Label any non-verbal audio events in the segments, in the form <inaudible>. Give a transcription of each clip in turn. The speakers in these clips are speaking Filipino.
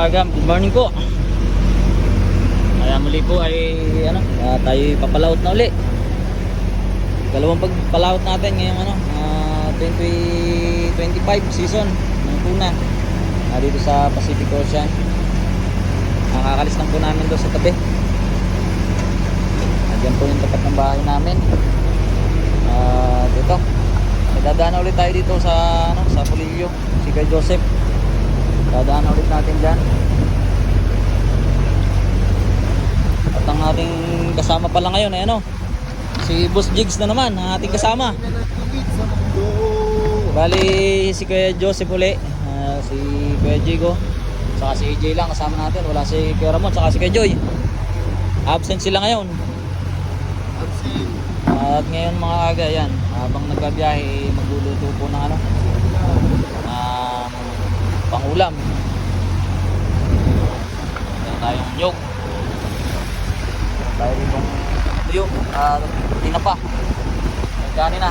aga, good morning po. Kaya muli po ay ano, ah, tayo papalaot na uli. Dalawang pagpalaot natin ngayong ano, ah, 2025 season ng tuna. Ah, dito sa Pacific Ocean. Nakakalis lang po namin doon sa tabi. Nandiyan po yung tapat ng bahay namin. Ah, dito. May dadaan ulit tayo dito sa ano, sa Pulilio, si Kay Joseph. Dadaan ulit natin dyan. At ang ating kasama pala ngayon ay ano, si Boss Jigs na naman, ang ating kasama. Bali, si Kuya Joseph uli, ah, si Kuya Jigo, saka si AJ lang kasama natin. Wala si Kuya Ramon, saka si Kuya Joy. Absent sila ngayon. At ngayon mga aga, yan, habang nagbabiyahe, magluluto po ng ano, pangulam. Meron tayong nyog. Meron tayo ditong tuyo, at tinapa. Nagkani na.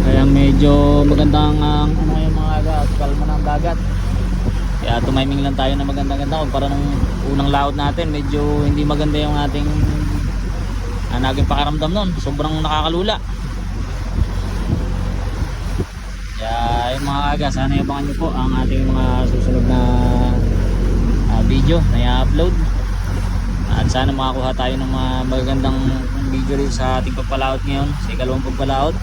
Kaya medyo magandang ang ano ngayon mga aga at kalma ng dagat. Kaya tumiming lang tayo na maganda-ganda kumpara nung unang laot natin. Medyo hindi maganda yung ating ah, naging pakaramdam nun. Sobrang nakakalula. Yung mga aga, sana yabangan nyo po ang ating mga susunod na ah, video na i-upload. At sana makakuha tayo ng mga magagandang video rin sa ating pagpalaot ngayon. Sa ikalawang pagpalaot.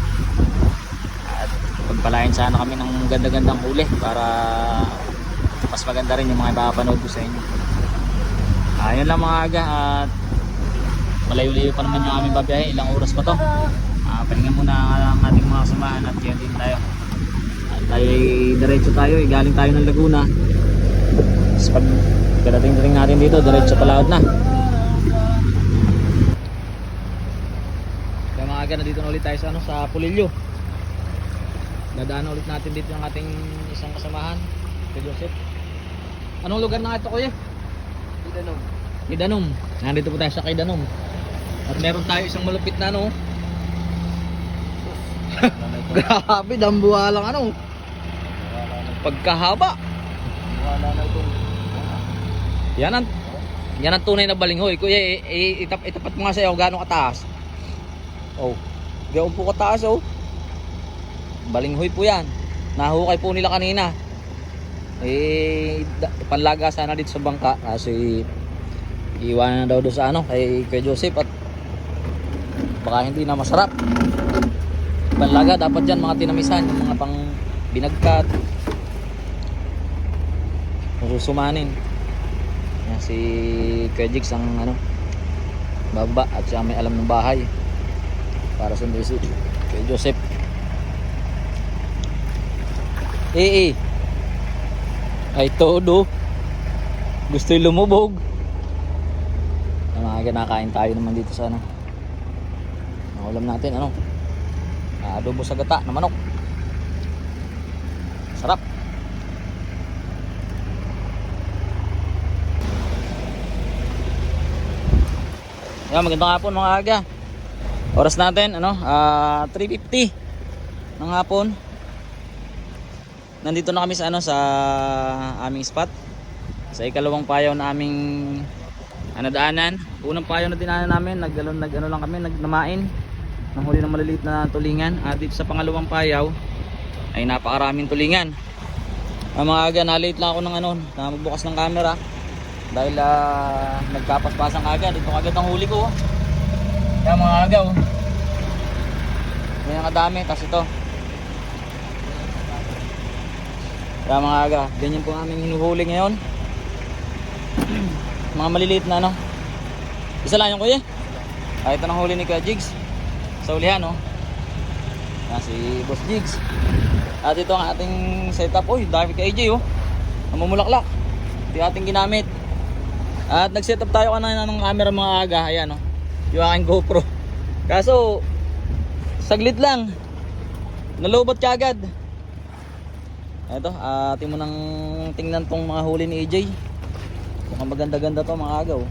At pagpalain sana kami ng ganda-gandang huli para mas maganda rin yung mga ipapanood ko sa inyo. Ayun lang mga aga at malayo-layo pa naman yung aming babiyahe. Ilang oras pa to. Uh, palingan muna ang ating mga samahan at yan din tayo. Tayo diretso tayo. eh, Galing tayo ng Laguna. Tapos pag pagdating natin dito, diretso palaod na. Kaya mga aga na dito na ulit tayo sa, ano, sa Pulilio. Dadaan ulit natin dito yung ating isang kasamahan. Si Joseph. Anong lugar na ito kuya? Idanom. Kidanom. Nandito po tayo sa Kidanom. At meron tayo isang malupit na ano. <laughs> Grabe, dambuha lang ano. Pagkahaba. Wala na itong Yan ang yan ang tunay na balinghoy. Kuya, itap, itapat mo nga sa'yo gaano kataas. Oh. Gawin po kataas oh. Balinghoy po yan. Nahukay po nila kanina. Eh, panlaga sana dito sa bangka kasi iwanan na daw doon sa ano kay, kay Joseph at baka hindi na masarap. Panlaga dapat yan mga tinamisan, mga pang binagkat. Susumanin. Yan si Kuya Jigs ang ano baba at siya may alam ng bahay para sa si Kuya Joseph. Eh eh. Ay todo. Gusto yung lumubog. Ang mga kinakain tayo naman dito sa ano. Ang ulam natin ano. Adobo sa gata na manok. Sarap. Yan, magandang hapon mga aga. Oras natin, ano, ah 3.50 ng hapon. Nandito na kami sa ano sa aming spot. Sa ikalawang payaw na aming ano daanan. Unang payaw na dinaanan namin, nagdalo nag ano lang kami, nagnamain ng huli ng maliliit na tulingan. At dito sa pangalawang payaw ay napakaraming tulingan. Ang mga aga, na-late lang ako ng ano, na magbukas ng camera dahil ah, nagkapaspasan agad. Ito agad ang huli ko oh. kaya mga agaw ganyan kadami tas ito. Kaya mga aga ganyan po aming hinuhuli ngayon. <clears throat> Mga maliliit na ano? Isa lang yung kuya. Ah, ito ng huli ni Kuya Jigs. Sa ulihan oh. Yan si Boss Jigs. At ito ang ating setup. Uy dami ka AJ oh. Namumulaklak. Ito ating ginamit at nag-set up tayo kanina ng camera mga aga. Ayan oh. Yung aking GoPro. Kaso saglit lang. Nalobot ka agad. Ito, atin mo nang tingnan tong mga huli ni AJ. Mukhang maganda-ganda to mga aga oh.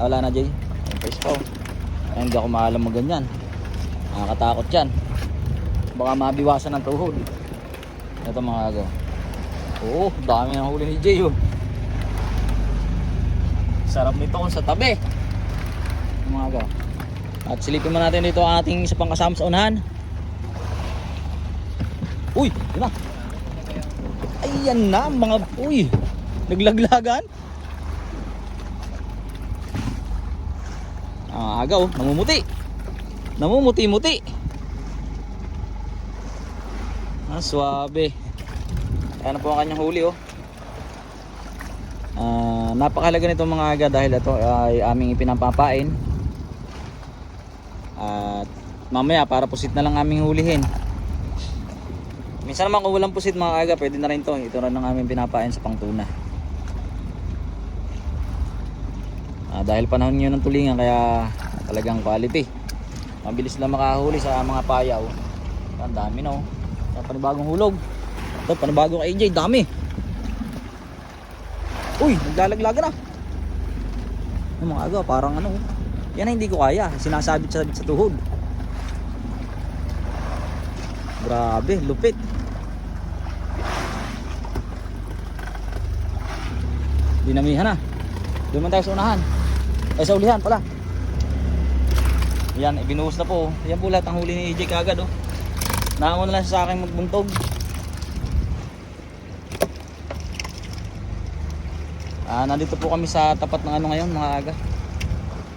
Ah, wala na Jay. Face pa oh. Ay, hindi ako maalam mo ganyan. Nakakatakot yan. baka mabiwasan ng tuhod. Ito mga agaw. Oo, dami ng huli ni Jay oh. Sarap nito kung sa tabi. Agaw. At silipin mo natin dito ang ating isa pang kasama sa unahan. Uy, yun na. Ayan na, mga, uy, naglaglagan. Ah, agaw, namumuti. Namumuti-muti. Ah, swabe. Ayan na po ang kanyang huli, oh. Ah, napakahalaga nito mga aga dahil ito ay aming ipinapapain. At mamaya para pusit na lang aming hulihin. Minsan naman kung walang pusit mga aga, pwede na rin to. Ito rin ang aming pinapain sa pangtuna. Ah, dahil panahon ngayon ng tulingan kaya talagang quality. Mabilis lang makahuli sa mga payaw. Ang dami na oh. Sa panibagong hulog. Ito, panibagong AJ, dami. Uy, naglalaglaga na. Yung mga aga, parang ano. Yan na hindi ko kaya. Sinasabit sa, tuhod. Grabe, lupit. Dinamihan na. Doon man tayo sa unahan. Ay sa ulihan pala. Yan, ibinuhos na po. Yan po lahat ang huli ni EJ kagad oh. Naamon na lang sa akin magbuntog. Ah, nandito po kami sa tapat ng ano ngayon, mga aga.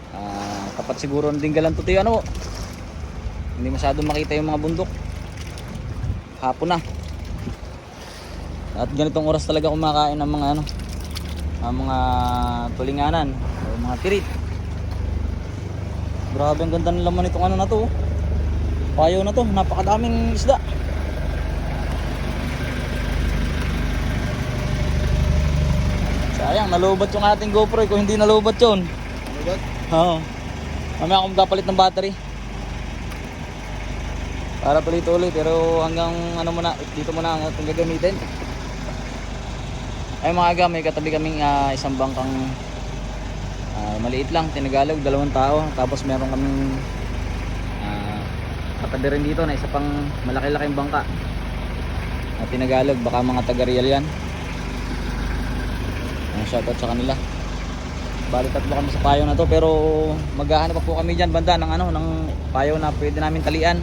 Ah, tapat siguro ng Dinggalan Tutoy ano. po. Hindi masyadong makita yung mga bundok. Hapon na. At ganitong oras talaga kumakain ng mga ano, ang mga tulinganan o mga tirit. Grabe ang ganda ng laman nitong ano na to. oh. Payo na to, napakadaming isda. Sayang, nalubat yung ating GoPro eh, kung hindi nalubat yun. Ba? Oo. Mamaya akong magpapalit ng battery. Para tuloy-tuloy pero hanggang ano muna, dito muna ang ating gagamitin. Ay mga aga, may katabi kaming ah, isang bangkang ah, maliit lang, tinagalog, dalawang tao. Tapos meron kaming ah, katabi rin dito na isa pang malaki-laking bangka. Na tinagalog, baka mga taga-real yan. Uh, shoutout sa kanila. Bali tatlo kami sa payo na to pero maghahanap po kami diyan banda ng ano ng payo na pwede namin talian.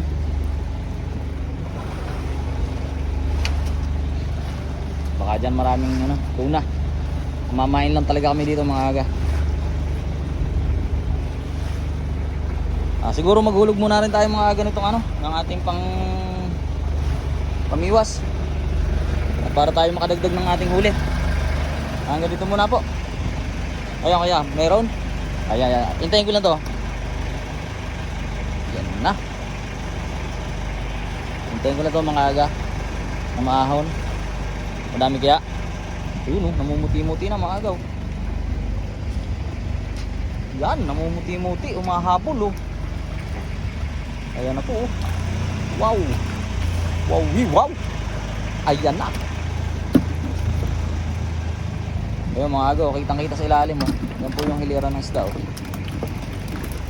Baka diyan maraming ano, tuna. Mamain lang talaga kami dito mga aga. Ah, siguro maghulog muna rin tayo mga aga nitong ano, ng ating pang pamiwas. Para tayo makadagdag ng ating huli. Hanggang dito muna po. Ayan kaya, meron? Ayan, ayan. Hintayin ko lang to. Yan na. Hintayin ko lang to mga aga. Na maahon. Madami kaya. Yun oh, namumuti-muti na mga agaw. Yan, namumuti-muti. Umahabol oh. Ayan na po oh. Wow. Wow, wow. Ayan na. Ayun mga agaw, kitang kita sa ilalim oh. Yan po yung hiliran ng isda oh.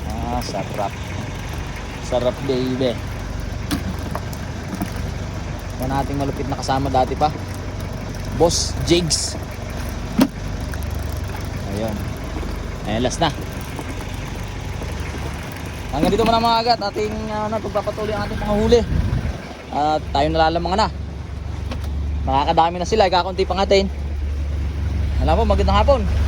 Ah, sarap. Sarap baby. Yan ating malupit na kasama dati pa. Boss Jigs. Ayun. Ayun, last na. Hanggang dito muna mga agat, ating uh, pagpapatuloy ang ating mga huli. At tayo nalalamang na. Nakakadami na sila, kakunti pang atin. Alam mo, magandang hapon.